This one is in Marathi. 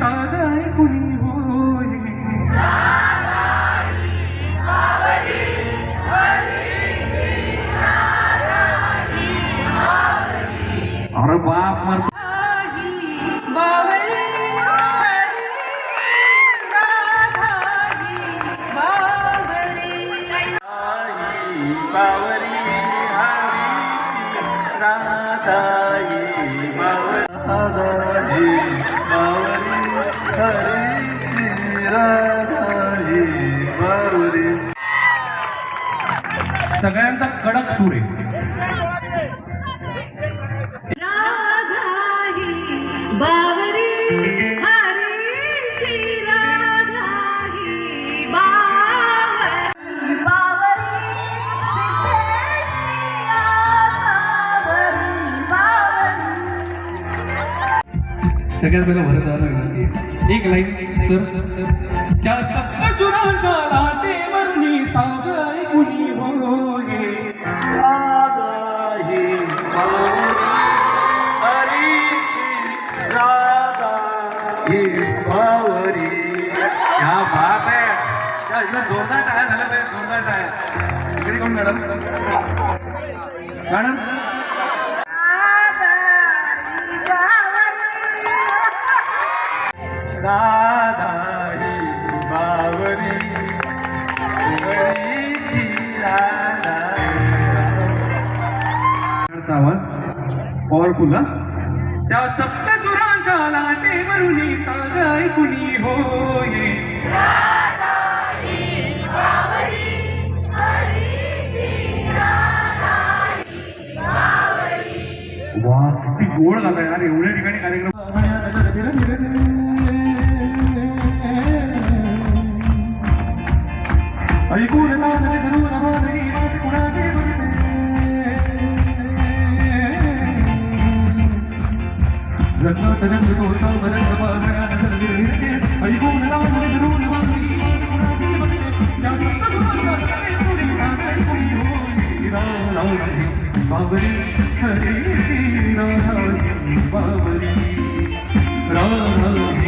साधाय कुणी होय अरे बाप मर बावरी राधाई बावरी राधाई बावरी राधाई बावरी सगळ्यांचा कडक सूर आहे. सगळ्यात पहिला भरत व्यवस्थित एक लाईन सर. त्या सप्तसुरांच्या लाटेवरुनी सागाय कुणी होय राधाई बावरी हरीची क्या बात आहे त्या इथलं जोरदार पाहिजे जोरदार टाळ्या इकडे कोण मॅडम? मॅडम? राधाचा आवाज. पॉवरफुल हा? त्या सप्तसुरांच्या लाटेवरुनी सागाय कुणी होय वा किती गोड झाला यार एवढ्या ठिकाणी कार्यक्रम. ऐकून बाबरी हरी राधाई बाबरी राधाई